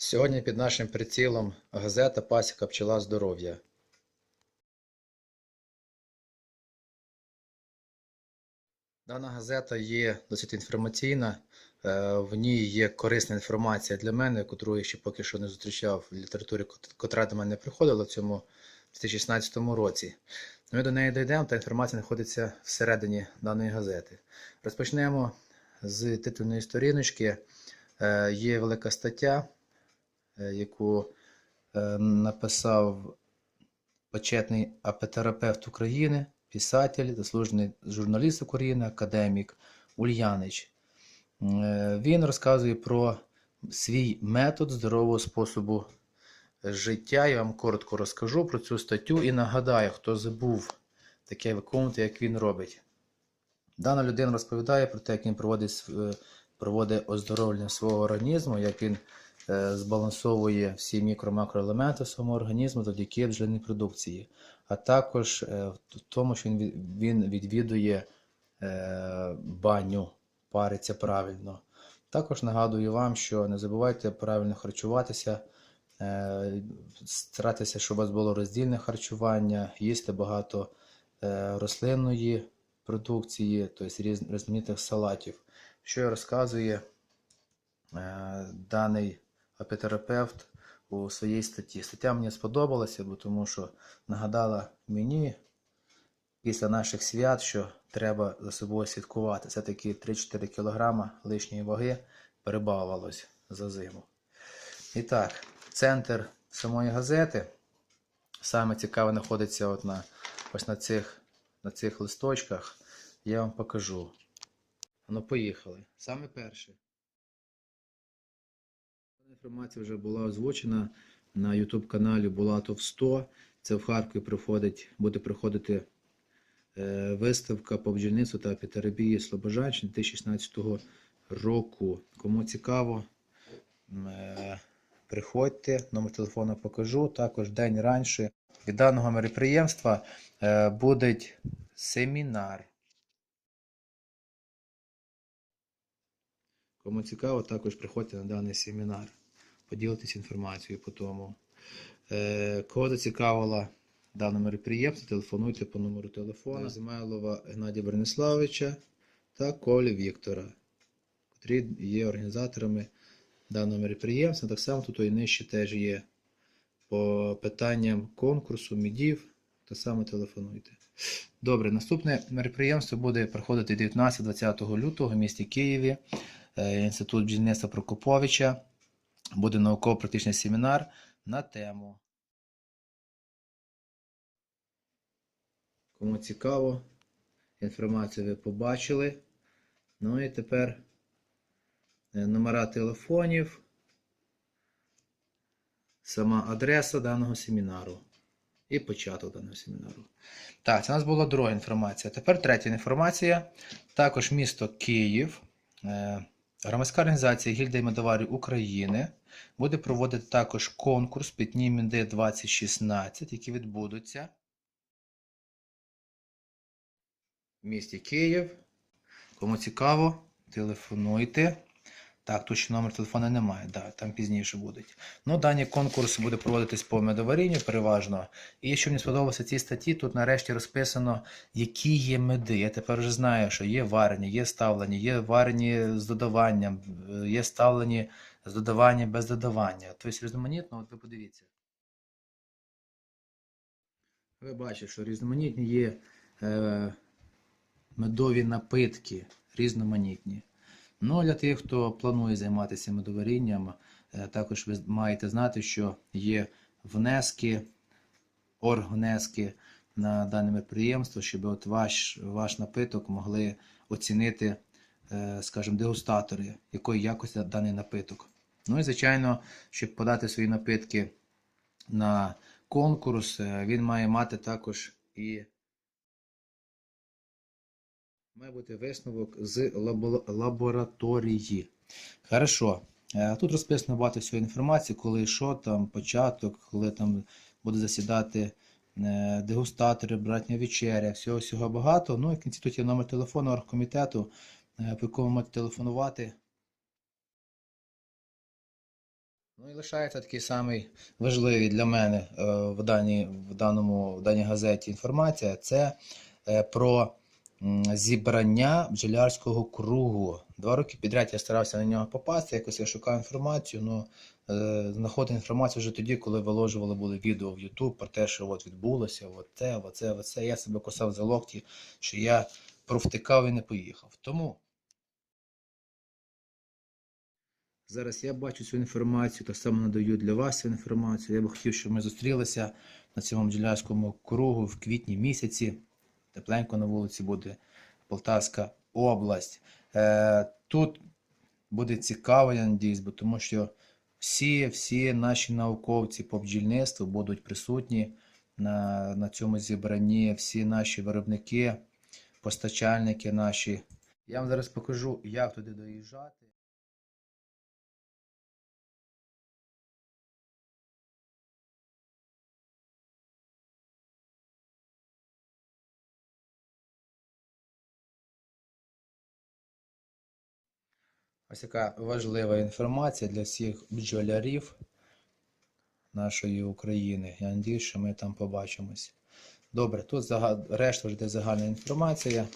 Сьогодні під нашим прицілом газета Пасіка пчела здоров'я. Дана газета є досить інформаційна. е, В ній є корисна інформація для мене, яку я ще поки що не зустрічав в літературі, котра до мене приходила в цьому 2016 році. Ми до неї дійдемо, та інформація знаходиться всередині даної газети. Розпочнемо з титульної сторіночки. Е, Є велика стаття, яку е, написав почетний апотерапевт України, писатель, заслужений журналіст України, академік Ульянич. Е, Він розказує про свій метод здорового способу життя. Я вам коротко розкажу про цю статтю і нагадаю, хто забув таке виконувати, як він робить. Дана людина розповідає про те, як він проводить, е, проводить оздоровлення свого організму, як він е, збалансовує всі мікро-макроелементи своєму організму завдяки бджолиній продукції, а також е, в тому, що він, відвідує е, баню, париться правильно. Також нагадую вам, що не забувайте правильно харчуватися, е, старатися, щоб у вас було роздільне харчування, їсти багато е, рослинної продукції, тобто різ, різноманітних салатів. Що розказує е, даний апітерапевт у своїй статті. Стаття мені сподобалася, бо тому що нагадала мені після наших свят, що треба за собою слідкувати. Це таки 3-4 кг лишньої ваги перебавилось за зиму. І так, центр самої газети. Саме цікаве знаходиться от на, ось на цих, на цих листочках. Я вам покажу. Ну, поїхали. Саме перше. Інформація вже була озвучена на YouTube каналі Булатов 100. Це в Харкові проходить, буде проходити е, виставка по бджільництву та апітерапії Слобожанщини 2016 року. Кому цікаво, е, приходьте, номер телефону покажу. Також день раніше від даного мероприємства е, буде семінар. Кому цікаво, також приходьте на даний семінар, поділитесь інформацією по тому. Е, Кого зацікавила дане мероприємство, телефонуйте по номеру телефону Зимайлова Геннадія Брониславовича та Колі Віктора, котрі є організаторами даного мероприємства. Так само тут і нижче теж є по питанням конкурсу, мідів, так само телефонуйте. Добре, наступне мероприємство буде проходити 19-20 лютого в місті Києві. Е, Інститут бджільництва Прокоповича. Буде науково-практичний семінар на тему. Кому цікаво, інформацію ви побачили. Ну і тепер е, номера телефонів, сама адреса даного семінару і початок даного семінару. Так, це у нас була друга інформація. Тепер третя інформація. Також місто Київ. Громадська організація Гільдія медоварів України буде проводити також конкурс Пітні Мінди 2016, які відбудуться в місті Київ. Кому цікаво, телефонуйте. Так, ще номер телефону немає, да, там пізніше будуть. Ну, даний конкурс буде проводитись по медоварінню переважно. І що мені сподобалося цій статті, тут нарешті розписано, які є меди. Я тепер вже знаю, що є варені, є ставлені, є варені з додаванням, е, є ставлені з додаванням без додавання. Тобто різноманітно, от ви подивіться. Ви бачите, що різноманітні є е, медові напитки, різноманітні. Ну, для тих, хто планує займатися медоварінням, е, також ви маєте знати, що є внески, оргвнески на дане підприємство, щоб от ваш, ваш напиток могли оцінити, е, скажімо, дегустатори, якої якості даний напиток. Ну і, звичайно, щоб подати свої напитки на конкурс, е, він має мати також і має бути висновок з лабо- лабораторії. Хорошо. Е, Тут розписано багато всього інформації, коли що там, початок, коли там буде засідати е, дегустатори, братня вечеря, всього всього багато. Ну і в кінці тут є номер телефону оргкомітету, е, по якому можете телефонувати Ну і лишається такий самий важливий для мене в, даній, в, даному, в даній газеті інформація. Це про зібрання бджолярського кругу. Два роки підряд я старався на нього попасти, якось я шукав інформацію, ну е, знаходив інформацію вже тоді, коли виложували були відео в YouTube про те, що от відбулося, от це, оце, оце. Я себе косав за локті, що я провтикав і не поїхав. Тому. Зараз я бачу цю інформацію, так само надаю для вас інформацію. Я би хотів, щоб ми зустрілися на цьому бджолярському кругу в квітні місяці. Тепленько на вулиці буде Полтавська область. Е, тут буде цікаво, я надіюсь, бо тому що всі, всі наші науковці по бджільництву будуть присутні на, на цьому зібранні, всі наші виробники, постачальники наші. Я вам зараз покажу, як туди доїжджати. Ось така важлива інформація для всіх бджолярів нашої України. Я надію, що ми там побачимось. Добре, тут зага... решта вже загальна інформація.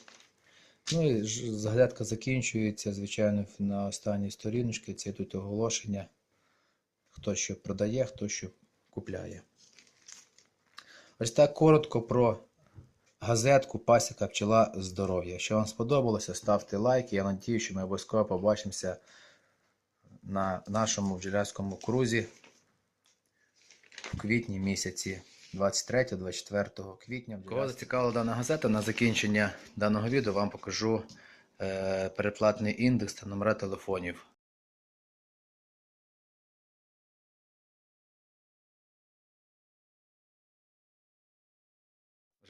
Ну і заглядка закінчується, звичайно, на останній сторіночці. Це тут оголошення. Хто що продає, хто що купляє. Ось так коротко про газетку Пасіка пчела здоров'я. Якщо вам сподобалося, ставте лайк. Я надію, що ми обов'язково побачимося на нашому бджолярському крузі в квітні місяці 23-24 квітня. Кого зацікавила дана газета, на закінчення даного відео вам покажу е, переплатний індекс та номера телефонів.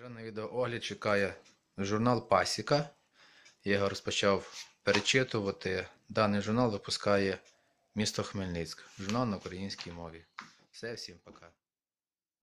Вже на відеоогляд чекає журнал Пасіка. Я його розпочав перечитувати. Даний журнал випускає місто Хмельницьк. Журнал на українській мові. Все, всім пока.